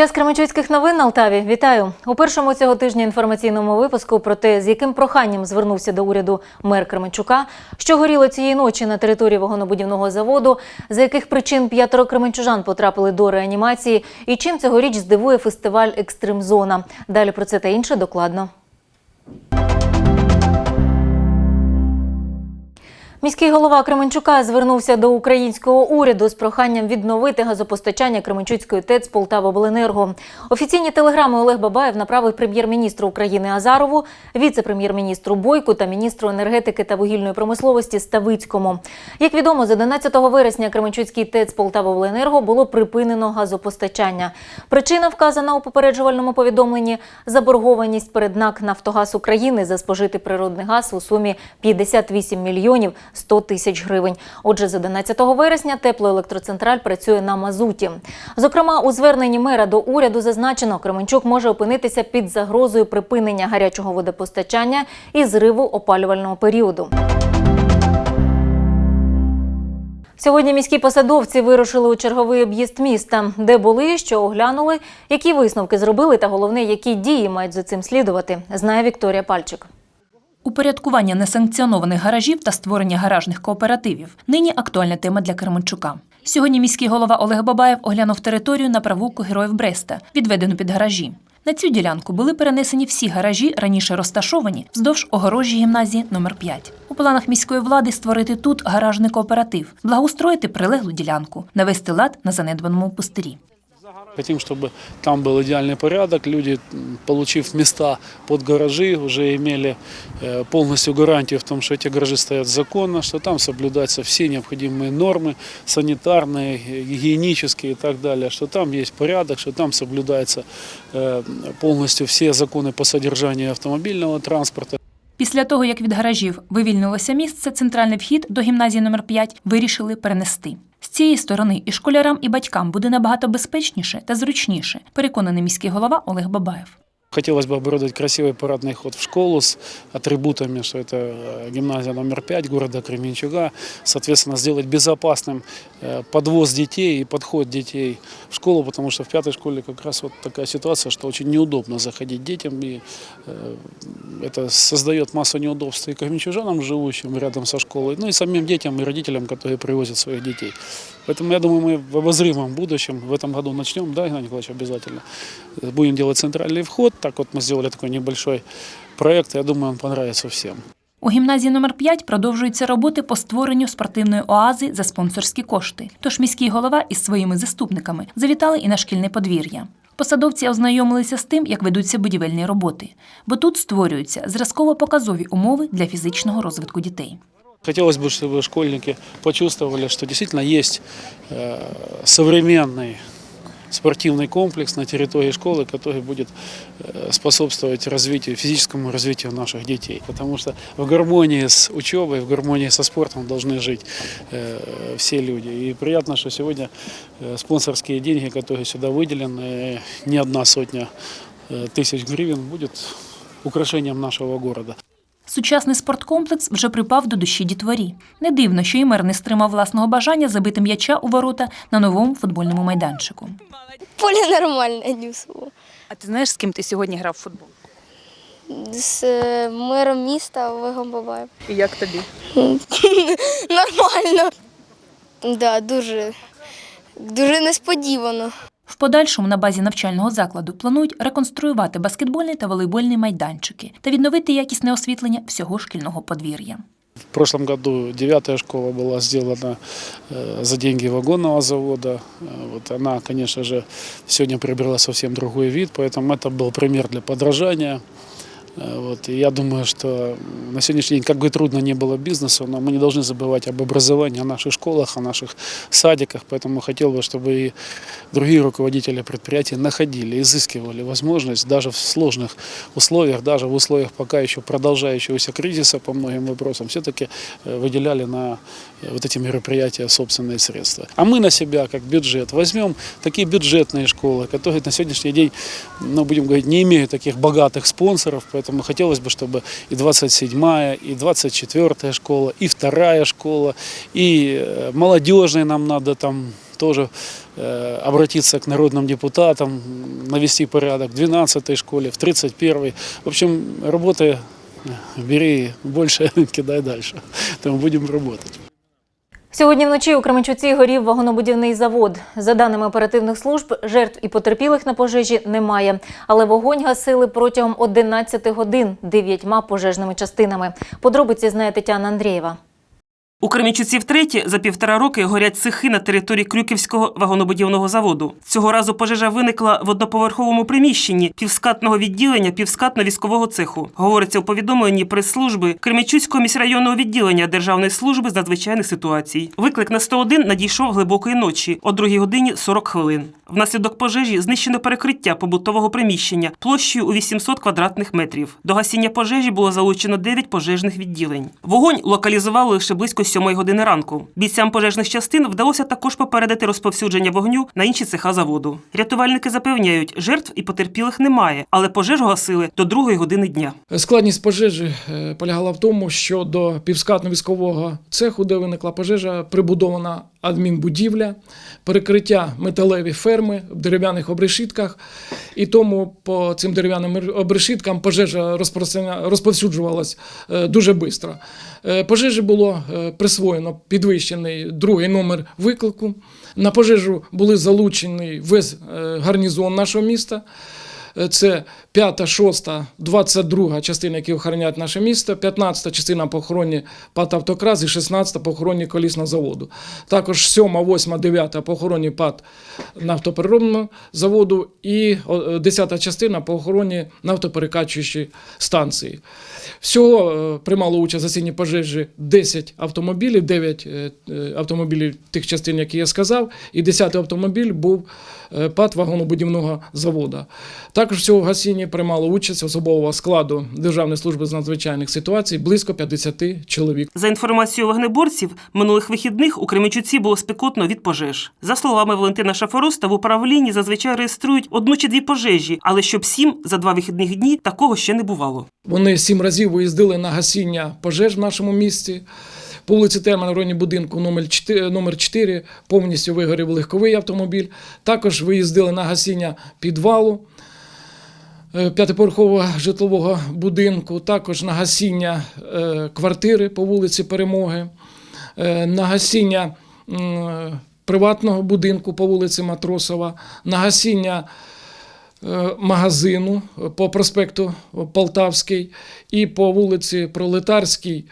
Час Кременчуцьких новин на Алтаві. Вітаю у першому цього тижня інформаційному випуску про те, з яким проханням звернувся до уряду мер Кременчука, що горіло цієї ночі на території вагонобудівного заводу, за яких причин п'ятеро кременчужан потрапили до реанімації, і чим цьогоріч здивує фестиваль Екстримзона. Далі про це та інше докладно. Міський голова Кременчука звернувся до українського уряду з проханням відновити газопостачання Кременчуцької ТЕЦ Полтавобленерго. Офіційні телеграми Олег Бабаєв направив прем'єр-міністру України Азарову, віце-прем'єр-міністру Бойку та міністру енергетики та вугільної промисловості Ставицькому. Як відомо, з 11 вересня Кременчуцький ТЕЦ Полтавобленерго було припинено газопостачання. Причина вказана у попереджувальному повідомленні заборгованість перед НАК Нафтогаз України за спожитий природний газ у сумі 58 мільйонів 100 тисяч гривень. Отже, з 11 вересня теплоелектроцентраль працює на мазуті. Зокрема, у зверненні мера до уряду зазначено, Кременчук може опинитися під загрозою припинення гарячого водопостачання і зриву опалювального періоду. Сьогодні міські посадовці вирушили у черговий об'їзд міста, де були, що оглянули, які висновки зробили, та головне, які дії мають за цим слідувати, знає Вікторія Пальчик. Упорядкування несанкціонованих гаражів та створення гаражних кооперативів нині актуальна тема для Кременчука. Сьогодні міський голова Олег Бабаєв оглянув територію на правуку героїв Бреста, відведену під гаражі. На цю ділянку були перенесені всі гаражі, раніше розташовані вздовж огорожі гімназії номер 5 У планах міської влади створити тут гаражний кооператив, благоустроїти прилеглу ділянку, навести лад на занедбаному пустирі. Хотим, чтобы там был идеальный порядок. Люди, м, получив места под гаражи, уже имели э, полностью гарантию в том, что эти гаражи стоят законно, что там соблюдаются все необходимые нормы санитарные, гигиенические и так далее, что там есть порядок, что там соблюдаются э, полностью все законы по содержанию автомобильного транспорта. Після того, як від гаражів вивільнилося місце, центральний вхід до гімназії номер 5 вирішили перенести. Цієї сторони і школярам, і батькам буде набагато безпечніше та зручніше, переконаний міський голова Олег Бабаєв. Хотелось бы оборудовать красивый парадный ход в школу с атрибутами, что это э, гимназия номер 5 города Кременчуга. Соответственно, сделать безопасным э, подвоз детей и подход детей в школу, потому что в пятой школе как раз вот такая ситуация, что очень неудобно заходить детям, и э, это создает массу неудобств и кременчужанам, живущим рядом со школой, ну и самим детям и родителям, которые привозят своих детей. Поэтому я думаю, мы в обозримом будущем, в этом году начнем, да, Игнатий Николаевич, обязательно, будем делать центральный вход. Так вот мы сделали такой небольшой проект, я думаю, он понравится всем. У гімназії номер 5 продовжуються роботи по створенню спортивної оази за спонсорські кошти. Тож міський голова із своїми заступниками завітали і на шкільне подвір'я. Посадовці ознайомилися з тим, як ведуться будівельні роботи, бо тут створюються зразково-показові умови для фізичного розвитку дітей. Хотелось бы, чтобы школьники почувствовали, что действительно есть э, современный спортивный комплекс на территории школы, который будет э, способствовать развитию, физическому развитию наших детей. Потому что в гармонии с учебой, в гармонии со спортом должны жить э, все люди. И приятно, что сегодня э, спонсорские деньги, которые сюда выделены, э, не одна сотня э, тысяч гривен, будет украшением нашего города. Сучасний спорткомплекс вже припав до душі дітворі. Не дивно, що і мер не стримав власного бажання забити м'яча у ворота на новому футбольному майданчику. Поле нормальне Нюсово. А ти знаєш, з ким ти сьогодні грав в футбол? З е, мером міста Олегом Бабаєм. І як тобі? Нормально. Да, дуже, дуже несподівано. В подальшому на базі навчального закладу планують реконструювати баскетбольний та волейбольний майданчики та відновити якісне освітлення всього шкільного подвір'я. В прошлом году девятая школа была сделана э, за деньги вагонного завода. Э, Вот она, конечно же, сегодня приобрела совсем другой вид, поэтому это был пример для подражания. Э, Вот, и я думаю, что на сегодняшний день, как бы трудно не было бизнесу, но мы не должны забывать об образовании, о наших школах, о наших садиках. Поэтому хотел бы, чтобы и другие руководители предприятий находили, изыскивали возможность даже в сложных условиях, даже в условиях пока еще продолжающегося кризиса по многим вопросам, все-таки э, выделяли на э, вот эти мероприятия собственные средства. А мы на себя, как бюджет, возьмем такие бюджетные школы, которые на сегодняшний день, ну, будем говорить, не имеют таких богатых спонсоров, поэтому хотелось бы, чтобы и 27-я, и 24-я школа, и вторая школа, и э, молодежная нам надо там тоже э, обратиться к народным депутатам, м, навести порядок в 12 школе, в 31 В общем, работы э, бери больше, кидай дальше. Там будем работать. Сьогодні вночі у Кременчуці горів вагонобудівний завод. За даними оперативних служб, жертв і потерпілих на пожежі немає. Але вогонь гасили протягом 11 годин дев'ятьма пожежними частинами. Подробиці знає Тетяна Андрієва. У Кремінчуці втретє за півтора роки горять цехи на території Крюківського вагонобудівного заводу. Цього разу пожежа виникла в одноповерховому приміщенні півскатного відділення півскатно-військового цеху. Говориться у повідомленні прес-служби Кременчуцького міськрайонного відділення Державної служби з надзвичайних ситуацій. Виклик на 101 надійшов глибокої ночі о 2 годині 40 хвилин. Внаслідок пожежі знищено перекриття побутового приміщення площею у 800 квадратних метрів. До гасіння пожежі було залучено 9 пожежних відділень. Вогонь локалізували лише близько 7 години ранку. Бійцям пожежних частин вдалося також попередити розповсюдження вогню на інші цеха заводу. Рятувальники запевняють, жертв і потерпілих немає, але пожежу гасили до 2 години дня. Складність пожежі е, полягала в тому, що до півскатно-військового цеху, де виникла пожежа, прибудована адмінбудівля, перекриття металеві ферми в дерев'яних обрешітках. І тому по цим дерев'яним обрешіткам пожежа розповсюджувалась е, дуже швидко. Пожежі було е, присвоєно підвищений другий номер виклику. На пожежу були залучені весь е, гарнізон нашого міста. Е, Це 5, 6, 22 частина, які охороняють наше місто, 15 частина по охороні ПАТ «Автокрас» і 16 по охороні колісного заводу. Також 7, 8, 9 по охороні ПАТ нафтопереробного заводу і о, 10 частина по охороні нафтоперекачуючої станції. Всього е, приймало участь засінні пожежі 10 автомобілів, 9 е, е, автомобілів тих частин, які я сказав, і 10 автомобіль був е, ПАТ вагонобудівного заводу. Також в цьому гасінні приймало участь особового складу Державної служби з надзвичайних ситуацій близько 50 чоловік. За інформацією вогнеборців, минулих вихідних у Кременчуці було спекотно від пожеж. За словами Валентина Шафороста, в управлінні зазвичай реєструють одну чи дві пожежі, але щоб сім за два вихідних дні такого ще не бувало. Вони сім разів виїздили на гасіння пожеж в нашому місті. По вулиці Терман в районі будинку номер 4, номер 4 повністю вигорів легковий автомобіль. Також виїздили на гасіння підвалу е, п'ятиповерхового житлового будинку, також на гасіння е, квартири по вулиці Перемоги, е, на гасіння приватного будинку по вулиці Матросова, на гасіння магазину по проспекту Полтавський і по вулиці Пролетарській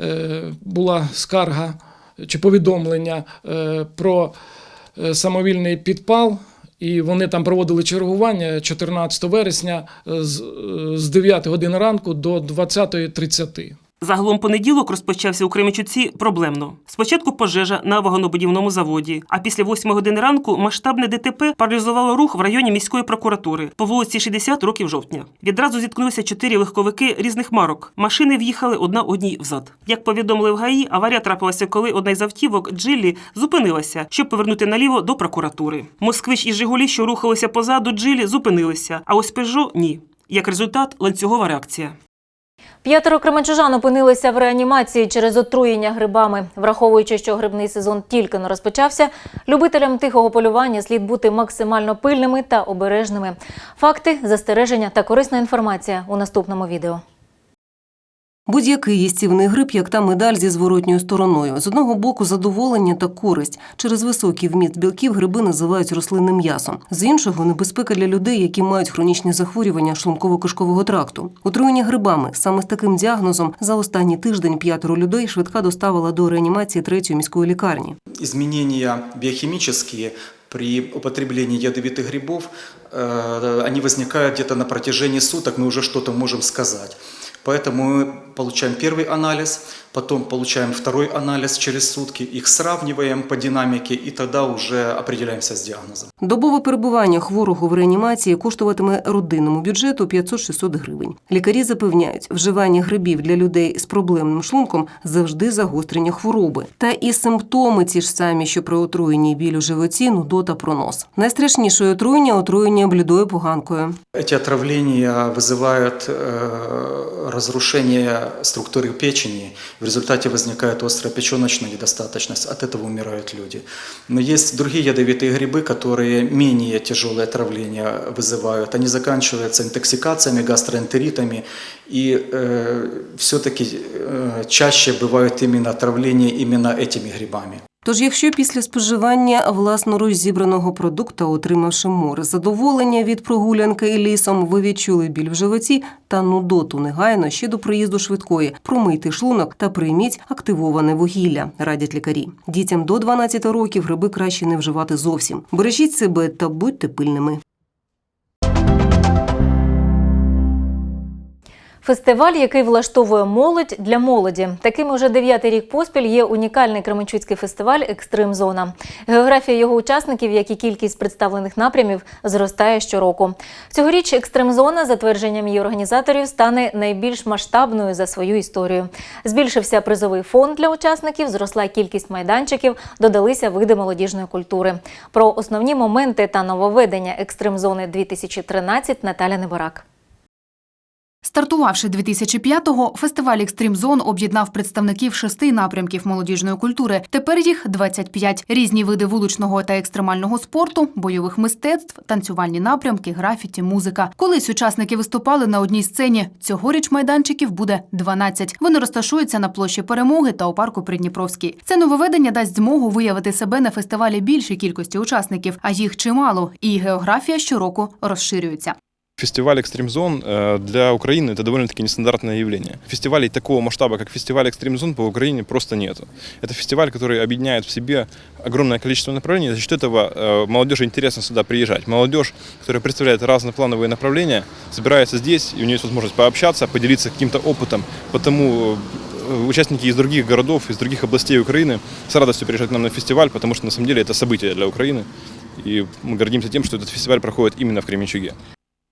е, була скарга чи повідомлення е, про е, самовільний підпал. І вони там проводили чергування 14 вересня е, е, з 9 години ранку до 20.30. Загалом понеділок розпочався у Кременчуці проблемно. Спочатку пожежа на вагонобудівному заводі, а після 8 години ранку масштабне ДТП паралізувало рух в районі міської прокуратури по вулиці 60 років жовтня. Відразу зіткнулися чотири легковики різних марок. Машини в'їхали одна одній взад. Як повідомили в ГАІ, аварія трапилася, коли одна із автівок Джилі зупинилася, щоб повернути наліво до прокуратури. Москвич і Жигулі, що рухалися позаду Джилі, зупинилися, а ось Пежо ні. Як результат, ланцюгова реакція. П'ятеро кременчужан опинилися в реанімації через отруєння грибами. Враховуючи, що грибний сезон тільки не розпочався, любителям тихого полювання слід бути максимально пильними та обережними. Факти, застереження та корисна інформація у наступному відео. Будь-який їстівний гриб, як та медаль зі зворотньою стороною. З одного боку задоволення та користь. Через високий вміст білків гриби називають рослинним м'ясом. З іншого небезпека для людей, які мають хронічні захворювання шлунково-кишкового тракту. Отруєння грибами саме з таким діагнозом за останній тиждень п'ятеро людей швидка доставила до реанімації третьої міської лікарні. изменения биохимические при употреблении ядовитых грибов, э, они возникают где-то на протяжении суток, мы уже что-то можем сказать. Поэтому мы получаем первый анализ, потом получаем второй анализ через сутки, их сравниваем по динамике и тогда уже определяемся с диагнозом. Добове перебування хворого в реанімації коштуватиме родинному бюджету 500-600 гривень. Лікарі запевняють, вживання грибів для людей з проблемним шлунком завжди загострення хвороби. Та і симптоми ті ж самі, що при отруєнні біль у животі, нудота, пронос. Найстрашніше отруєння отруєння блідою поганкою. Эти отравления вызывают э, разрушение структуры печени, в результате возникает острая печеночная недостаточность, от этого умирают люди. Но есть другие ядовитые грибы, которые менее тяжелое отравление вызывают. Они заканчиваются интоксикациями, гастроэнтеритами, и все-таки чаще бывают именно отравления именно этими грибами. Тож, якщо після споживання власноруч зібраного продукту, отримавши море задоволення від прогулянки і лісом, ви відчули біль в животі та нудоту негайно ще до приїзду швидкої, промийте шлунок та прийміть активоване вугілля, радять лікарі. Дітям до 12 років гриби краще не вживати зовсім. Бережіть себе та будьте пильними. Фестиваль, який влаштовує молодь для молоді. Таким уже дев'ятий рік поспіль є унікальний Кременчуцький фестиваль Екстрим Зона. Географія його учасників, як і кількість представлених напрямів, зростає щороку. Цьогоріч Екстрим Зона, за твердженням її організаторів, стане найбільш масштабною за свою історію. Збільшився призовий фонд для учасників, зросла кількість майданчиків, додалися види молодіжної культури. Про основні моменти та нововведення Екстрим Зони 2013 Наталя Неборак. Стартувавши 2005-го, фестиваль Екстрім Зон об'єднав представників шести напрямків молодіжної культури. Тепер їх 25. Різні види вуличного та екстремального спорту, бойових мистецтв, танцювальні напрямки, графіті, музика. Колись учасники виступали на одній сцені. Цьогоріч майданчиків буде 12. Вони розташуються на площі Перемоги та у парку Придніпровський. Це нововведення дасть змогу виявити себе на фестивалі більшій кількості учасників, а їх чимало. І географія щороку розширюється. Фестиваль Extreme Zone э, для Украины это довольно-таки нестандартное явление. Фестивалей такого масштаба, как фестиваль Extreme Zone по Украине просто нет. Это фестиваль, который объединяет в себе огромное количество направлений. За счет этого э, молодежи интересно сюда приезжать. Молодежь, которая представляет разноплановые направления, собирается здесь, и у нее есть возможность пообщаться, поделиться каким-то опытом. Потому э, участники из других городов, из других областей Украины с радостью приезжают к нам на фестиваль, потому что на самом деле это событие для Украины. И мы гордимся тем, что этот фестиваль проходит именно в Кременчуге.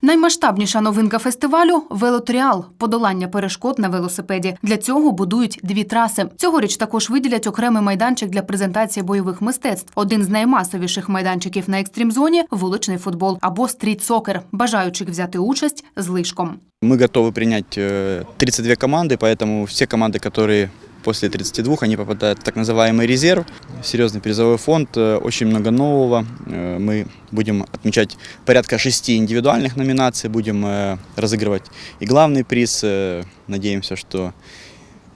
Наймасштабніша новинка фестивалю велотріал подолання перешкод на велосипеді. Для цього будують дві траси. Цьогоріч також виділять окремий майданчик для презентації бойових мистецтв. Один з наймасовіших майданчиків на екстрім-зоні – вуличний футбол або стріт-сокер, бажаючих взяти участь з лишком. Мы готовы принять э, 32 команды, поэтому все команды, которые после 32, они попадают в так называемый резерв. Серьезный призовой фонд, э, очень много нового. Э, Мы будем отмечать порядка шести индивидуальных номинаций, будем э, разыгрывать и главный приз. Надеемся, что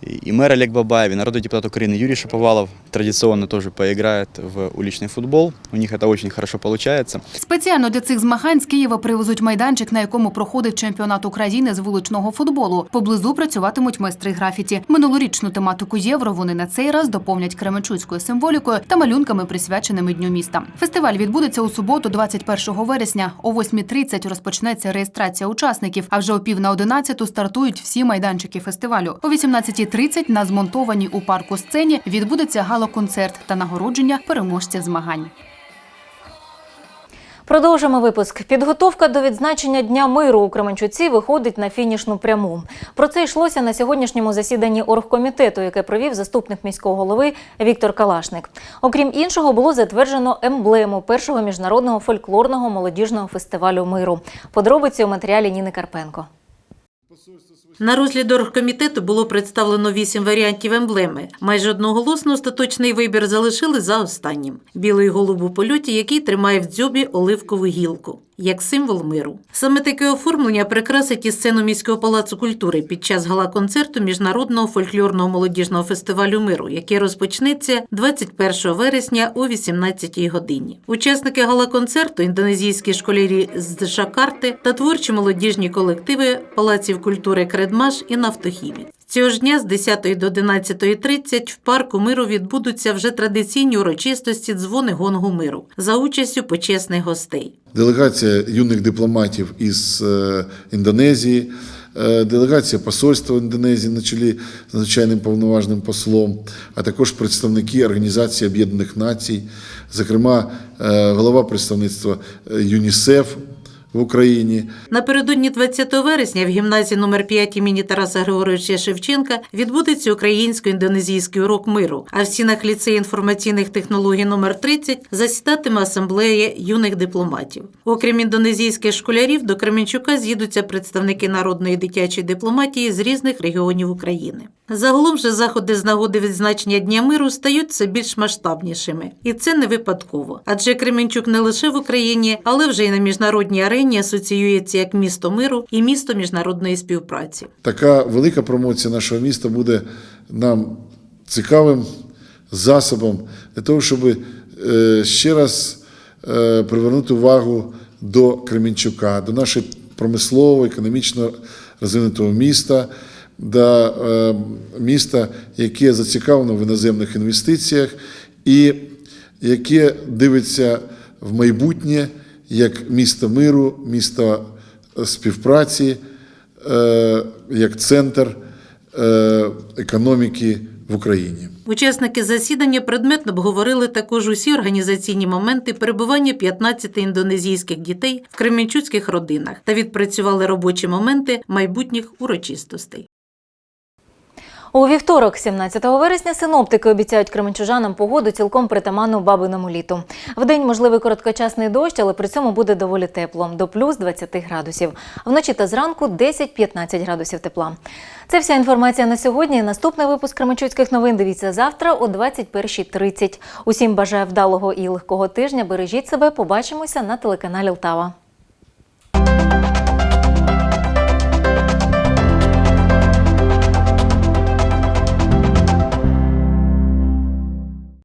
и и мэр Олег Бабаев, и народный депутат Украины Юрий Шаповалов традиционно тоже поиграет в уличный футбол. У них это очень хорошо получается. Спеціально для цих змагань з Києва привезуть майданчик, на якому проходив чемпіонат України з вуличного футболу. Поблизу працюватимуть майстри графіті. Минулорічну тематику євро вони на цей раз доповнять кременчуцькою символікою та малюнками, присвяченими дню міста. Фестиваль відбудеться у суботу, 21 вересня. О 8.30 розпочнеться реєстрація учасників. А вже о пів на 11 стартують всі майданчики фестивалю. О 18.30 на змонтованій у парку сцені відбудеться гала-концерт та нагородження переможця змагань. Продовжимо випуск. Підготовка до відзначення Дня миру у Кременчуці виходить на фінішну пряму. Про це йшлося на сьогоднішньому засіданні оргкомітету, яке провів заступник міського голови Віктор Калашник. Окрім іншого, було затверджено емблему першого міжнародного фольклорного молодіжного фестивалю миру. Подробиці у матеріалі Ніни Карпенко. На розгляд оргкомітету було представлено вісім варіантів емблеми. Майже одноголосно остаточний вибір залишили за останнім: білий голуб у польоті, який тримає в дзьобі оливкову гілку. Як символ миру, саме таке оформлення прикрасить і сцену міського палацу культури під час гала-концерту міжнародного фольклорного молодіжного фестивалю миру, який розпочнеться 21 вересня о 18 годині. Учасники гала-концерту, індонезійські школярі з Джакарти та творчі молодіжні колективи палаців культури Кредмаш і Нафтохімік. Цього ж дня з 10 до 11.30 в парку миру відбудуться вже традиційні урочистості дзвони гонгу миру за участю почесних гостей. Делегація юних дипломатів із е, Індонезії, е, делегація посольства Індонезії на чолі з надзвичайним повноважним послом, а також представники Організації Об'єднаних Націй, зокрема, е, голова представництва ЮНІСЕФ в Україні. Напередодні 20 вересня в гімназії номер 5 імені Тараса Григоровича Шевченка відбудеться українсько-індонезійський урок миру. А в стінах ліцею інформаційних технологій номер 30 засідатиме асамблея юних дипломатів. Окрім індонезійських школярів, до Кременчука з'їдуться представники народної дитячої дипломатії з різних регіонів України. Загалом же заходи з нагоди відзначення Дня миру стають все більш масштабнішими, і це не випадково. Адже Кременчук не лише в Україні, але вже й на міжнародній арені асоціюється як місто миру і місто міжнародної співпраці. Така велика промоція нашого міста буде нам цікавим засобом для того, щоб е, ще раз е, привернути увагу до Кременчука, до нашого промислового, економічно розвинутого міста, до е, міста, яке зацікавлено в іноземних інвестиціях і яке дивиться в майбутнє як місто миру, місто співпраці, е, як центр е, економіки в Україні. Учасники засідання предметно обговорили також усі організаційні моменти перебування 15 індонезійських дітей в кременчуцьких родинах та відпрацювали робочі моменти майбутніх урочистостей. У вівторок, 17 вересня, синоптики обіцяють кременчужанам погоду цілком притаманну бабиному літу. Вдень можливий короткочасний дощ, але при цьому буде доволі тепло до плюс 20 градусів. Вночі та зранку 10-15 градусів тепла. Це вся інформація на сьогодні. Наступний випуск Кременчуцьких новин дивіться завтра о 21.30. Усім бажаю вдалого і легкого тижня. Бережіть себе. Побачимося на телеканалі Лтава.